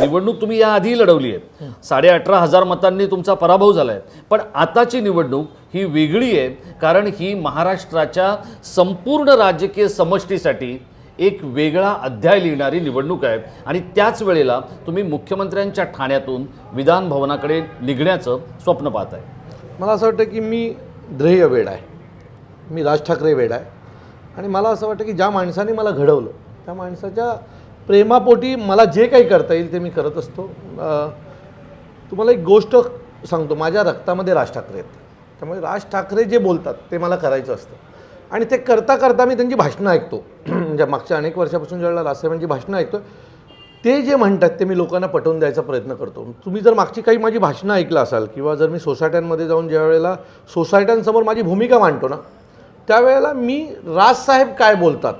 निवडणूक तुम्ही याआधी लढवली आहे साडे अठरा हजार मतांनी तुमचा पराभव झाला आहे पण आताची निवडणूक ही वेगळी आहे कारण ही महाराष्ट्राच्या संपूर्ण राजकीय समष्टीसाठी एक वेगळा अध्याय लिहिणारी निवडणूक आहे. आणि त्याच वेळेला तुम्ही मुख्यमंत्र्यांच्या ठाण्यातून विधान भवनाकडे निघण्याचं स्वप्न पाहत आहे. मला असं वाटतं की मी ध्येय वेड आहे. मी राज ठाकरे वेड आहे. आणि मला असं वाटतं की ज्या माणसाने मला घडवलं त्या माणसाच्या प्रेमापोटी मला जे काही करता येईल ते मी करत असतो. तुम्हाला एक गोष्ट सांगतो. माझ्या रक्तामध्ये राज ठाकरे आहेत. त्यामुळे राज ठाकरे जे बोलतात ते मला करायचं असतं. आणि ते करता करता मी त्यांची भाषणं ऐकतो. म्हणजे मागच्या अनेक वर्षापासून ज्यावेळेला राजसाहेबांची भाषणं ऐकतो ते जे म्हणतात ते मी लोकांना पटवून द्यायचा प्रयत्न करतो. तुम्ही जर मागची काही माझी भाषणं ऐकलं असाल किंवा जर मी सोसायट्यांमध्ये जाऊन ज्या वेळेला सोसायट्यांसमोर माझी भूमिका मांडतो ना त्यावेळेला मी राजसाहेब काय बोलतात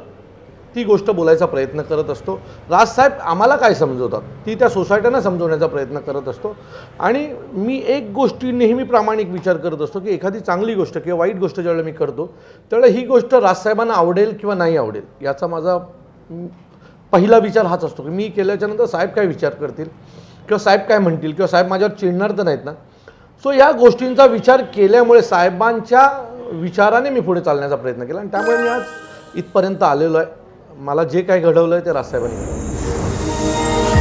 ती गोष्ट बोलायचा प्रयत्न करत असतो. राजसाहेब आम्हाला काय समजवतात? ती त्या सोसायट्यांना समजवण्याचा प्रयत्न करत असतो. आणि मी एक गोष्टी नेहमी प्रामाणिक विचार करत असतो की एखादी चांगली गोष्ट किंवा वाईट गोष्ट ज्यावेळेला मी करतो त्यावेळेला ही गोष्ट राजसाहेबांना आवडेल किंवा नाही आवडेल याचा माझा पहिला विचार हाच असतो की मी केल्याच्यानंतर साहेब काय विचार करतील किंवा साहेब काय म्हणतील किंवा साहेब माझ्यावर चिडणार तर नाहीत ना. सो या गोष्टींचा विचार केल्यामुळे साहेबांच्या विचाराने मी पुढे चालण्याचा प्रयत्न केला आणि त्यामुळे मी आज इथपर्यंत आलेलो आहे. मला जे काही घडवलं आहे ते रासाहेबांनी